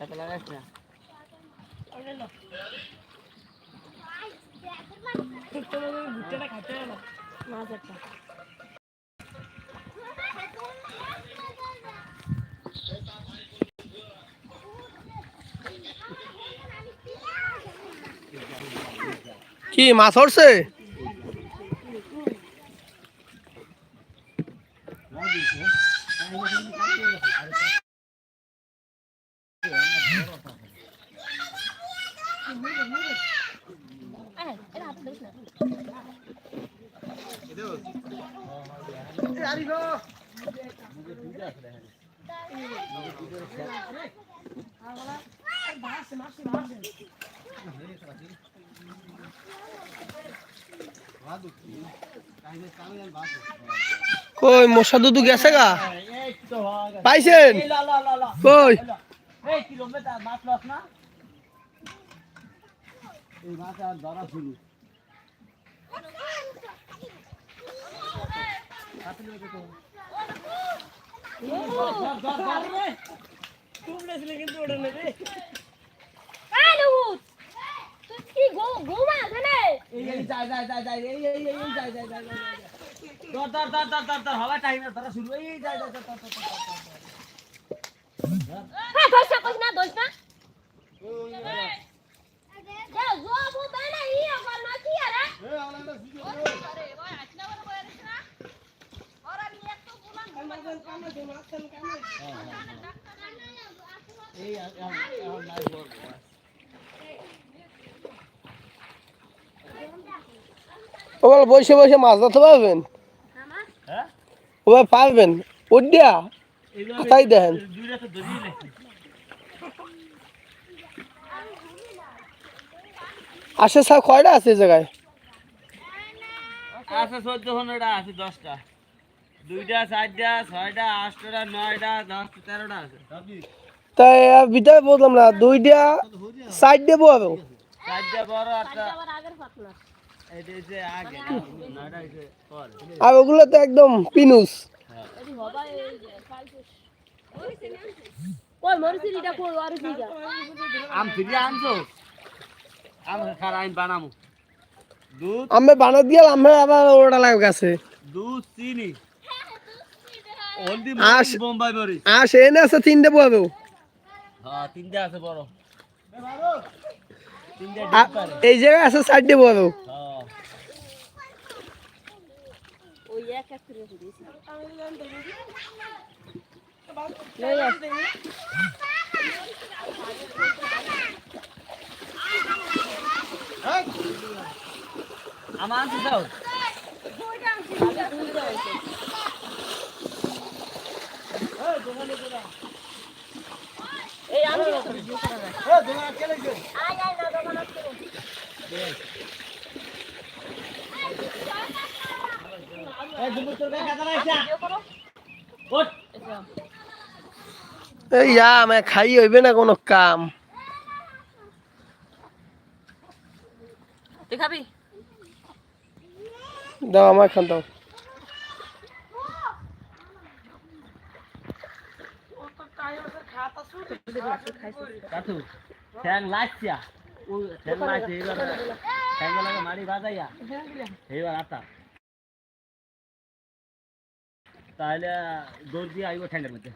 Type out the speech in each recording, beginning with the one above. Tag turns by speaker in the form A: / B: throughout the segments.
A: না
B: মাছ একটা
C: কি মাছ ধরছে
B: এটা হাতে দিস না
C: কই মশা দুদু গেছে গা। পাইছেন? কই?
A: এই মাছ আর ধরা শুরু। হওয়া টাইম ধরা শুরু এই যায় যায় যায়, ধর, ধর, ধর, ধর, ধর, ধর।
B: হ্যাঁ দোষ না কইস না দোষ না যা জব ও বেনা ই আমার না কি আরে
A: এই আর- আর- আর নাই বল।
C: ওবার বসে বসে মাছ ধরতে পারবেন?
A: হ্যাঁ?
C: ওবার পারবেন? উডিয়া?
A: এইগুলো
C: কোথায় দেখেন?
A: দুইটা তো ধরিয়ে নে।
C: আসে স্যার কয়টা আছে এই জায়গায়?
A: আছে চোদ্দ পনেরোটা আছে দশটা। দুইটা চারটা ছয়টা আটটা নয়টা দশটা তেরোটা আছে।
C: তাই এর বললাম না দুইটা
A: চারটা বড় আটটা পরে।
C: আর ওগুলো তো একদম পিনুস।
A: আমি
C: বানা দিয়ে আমরা আবার ওটা লাগবে গাছে
A: দুধ চিনি। বোম্বাই
C: আর এনে আছে তিনটে বহাবে
A: হ্যাঁ তিনটে আছে বড়।
C: এই জায়গায় আছে চারটে বহাবে
A: হ্যাঁ। আমার দাও।
B: এই আমি
A: এই
C: খাই হইবে না কোনো কাম?
B: তুই খাবি?
C: দাও আমার খান দাও।
A: কাটু ঠ্যাং লাইছিয়া ও ঠ্যাং লাইছে এবার ঠ্যাং লাগে মারি বাজাইয়া এইবার আতা। তাহলে দৌড় দিয়ে আইব ঠ্যাংের মধ্যে।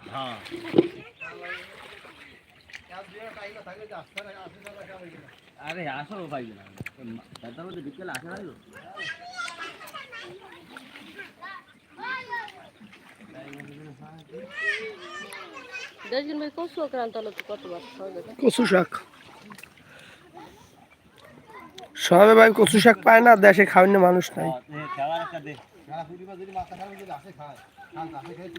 A: হ্যাঁ। আরে আসো পাইবে না তার মধ্যে বিকেলে আসে না
C: কচু শাক। সবে ভাই কচু শাক পায় না দেশে খাওয়ানো মানুষ নাই
A: একটা দে তাই না স্যার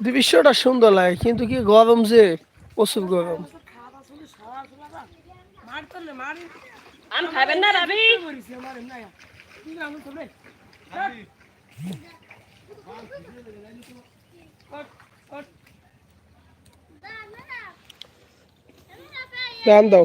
C: দৃশ্যটা সুন্দর লাগে কিন্তু কি গরম যে প্রচুর গরম।
B: আম খাবেন না রাবি
C: দাম দাও।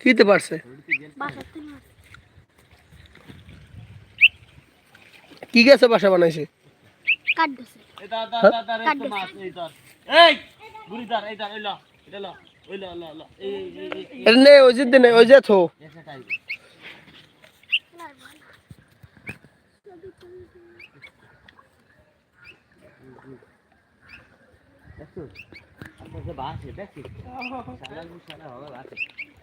C: কিতে পারছে? কি গেছে বাসা বানাইছে?
A: এই ধর ধর ধর ধর এই তো মাছ এই ধর এই বুড়ি ধর এই ধর এই ল এটা ল ওই ল ল ল এই এই এই, এই এই।
C: এটা নে ওই যে দে ওই যে থো।
A: এসে টাইপ দেখছ? আপনার যে বাস।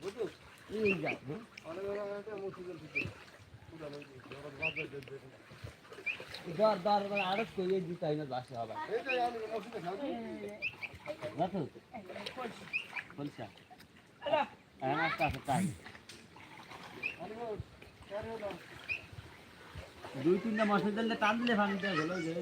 A: ভাই এই যা হ্যাঁ? দিতে না বাসে হবে বলছা হ্যাঁ আস্তে আস্তে তাই দুই তিনটা মাসের দিলে টান দিলে ভাঙি দেয় হলো যে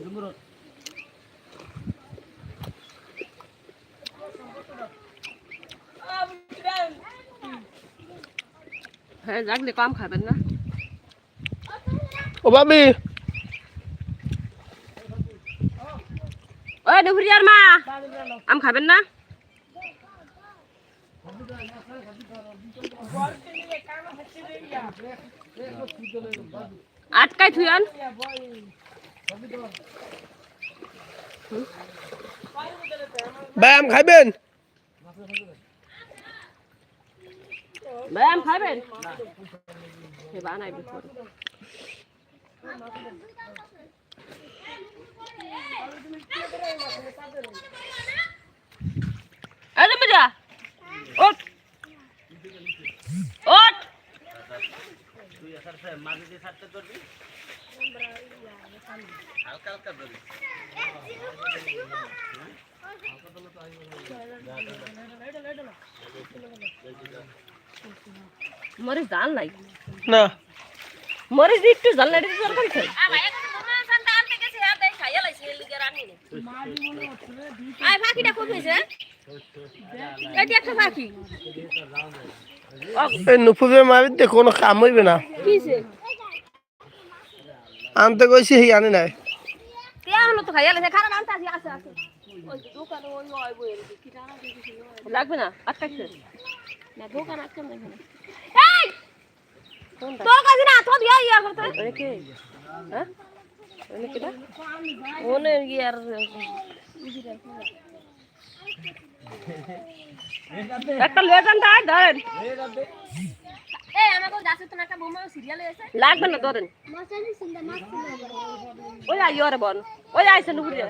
B: হ্যাঁ জাগলে কম খাবেন না।
C: ও ভাবি।
B: ওই নুপুরিয়ার মা আম খাবেন না? আটকাই থুয়ান
C: আম খাইবেন?
B: আম খাবেন সে বানাইবে পরে আরে মজা ওট ওট
A: তুই এসার সে মাঝে দিয়ে করবি হালকা হালকা ধরবি
B: মরিচ জাল নাই।
C: না।
B: মরিচ দিয়ে একটু জাল নাই তরকারি খাই আয় পাখিটা কোথায় হয়েছে এটি একটা পাখি
C: এই নুপুরের মারিতে কোনো কাম হইবে না। আনতে কইছি সেই আনে নাই।
B: কে হলো তো খাইয়া লেছে খারাপ আনতে আসি আছে আছে ওই দোকানে ওই ওই বই কি টানা লাগবে না আটকাইছে। না দোকান আটকান দেখে এই! তো কাজ না তো দিয়া ইয়া করতে ওরে কে? হ্যাঁ? ওরে কেডা? ওনে ইয়ার একটা যান ধরেন।
D: এই আমাকে যাচ্ছে তো একটা বোমা সিরিয়াল এসে
B: লাগবে না ধরেন।
D: মশারি সিন্দা মাছ
B: ওই আই ওরে বন। ওই আইছে নুপুরিয়া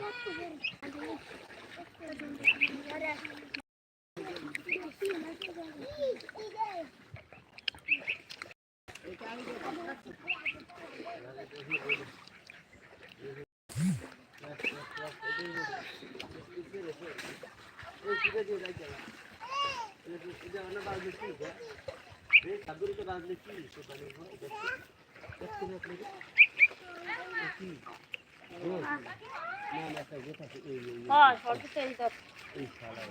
B: হ্যাঁ সরতে এই ডলা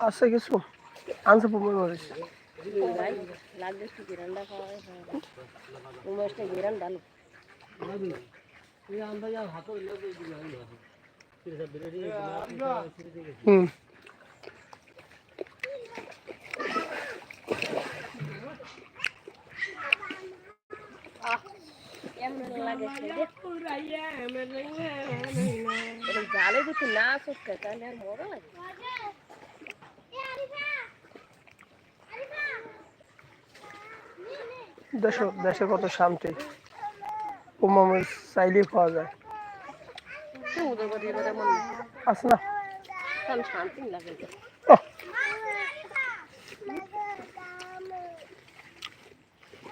C: আছে কিছু? আনছে
B: লাগবে একটু গিরান্ডা খাওয়া উমেশটা গিরান ডালো
A: এই আমরা যা হাতে লাগে দিই না ফিরে সব বেরিয়ে দিয়ে
C: হুম
B: এমন লাগে এটা জালে যদি না সত্যি তাহলে আর মরো লাগে
C: দেশে দেশে কত শান্তি। উমামের চাইলেই পাওয়া যায়।
B: মন
C: আছে না?
B: শান্তি লাগে।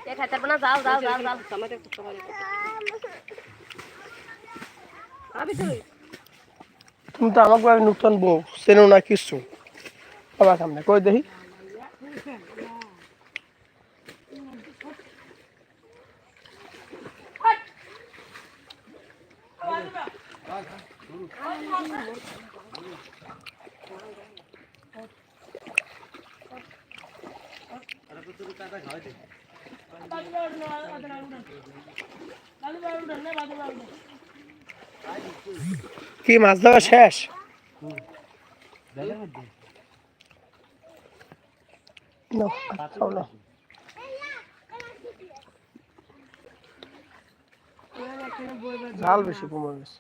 B: খাইতে পারবে না যাও যাও যাও যাও। তুই?
C: তুমি তো আমাকে আগে নতুন বউ চেনো না কিছু। আবার সামনে কই দেখি? কি মাছ ধরা শেষ? ঝাল বেশি কুমার বেশি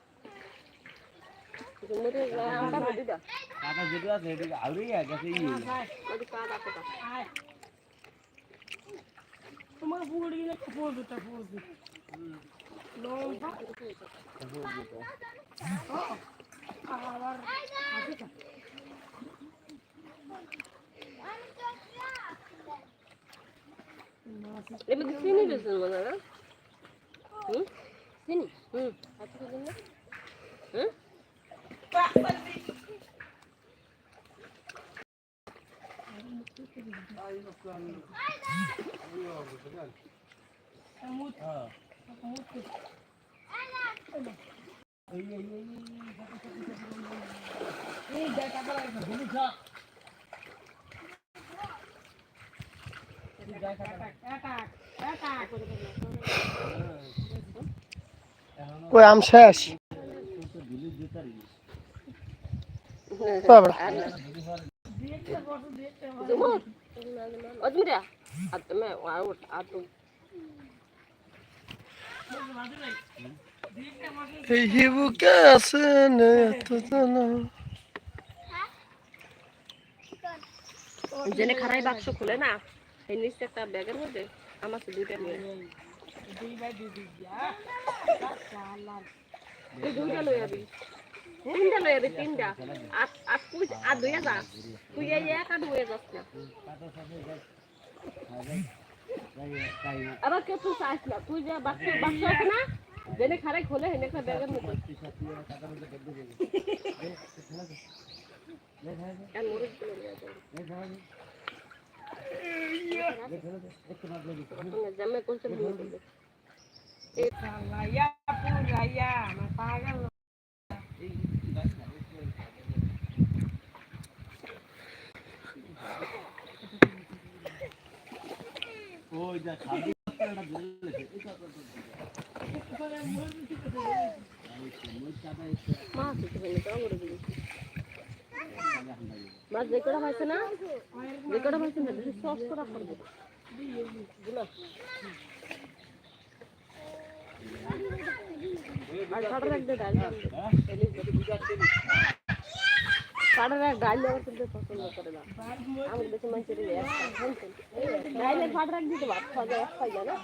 B: নদী দা
A: এটা আউরেই গেছে ই
B: নদী কাদা কোটা এবার চিনি দিয়েছেন মনে হয় হুম। চিনি? হুম? আচ্ছা দিন না হুম
C: কই আম শেষ? বাবা এই এত জানা।
B: জেনে খারাই বাক্স খুলে না? এই নিচে একটা ব্যাগের মধ্যে আমার তো দুইটা নিয়ে। দুইটা লই তিনটা লই যাবি তিনটা আর আর তুই আর দুইয়া যা তুই এই এক আর দুইয়া যাস না আবার কেউ তুই চাইস না তুই যে বাক্স বাক্স আছে না জেনে খারাই খোলে হেনে একটা ব্যাগের মধ্যে আর মরিচগুলো নিয়ে যাবি জামে কোন চলে গেছে
A: ওই যা খাবি
B: মাছ হচ্ছে ফেলে তো মাছ কটা পাইছে না? কটা পাইছে না? সস করা করবে আর কাটার এক ডাল। কাটার ডাল দেওয়ার কিন্তু পছন্দ করে না আমার বেশি মানুষের ডাইলে কাটার এক দিতে ভাত এক খাই না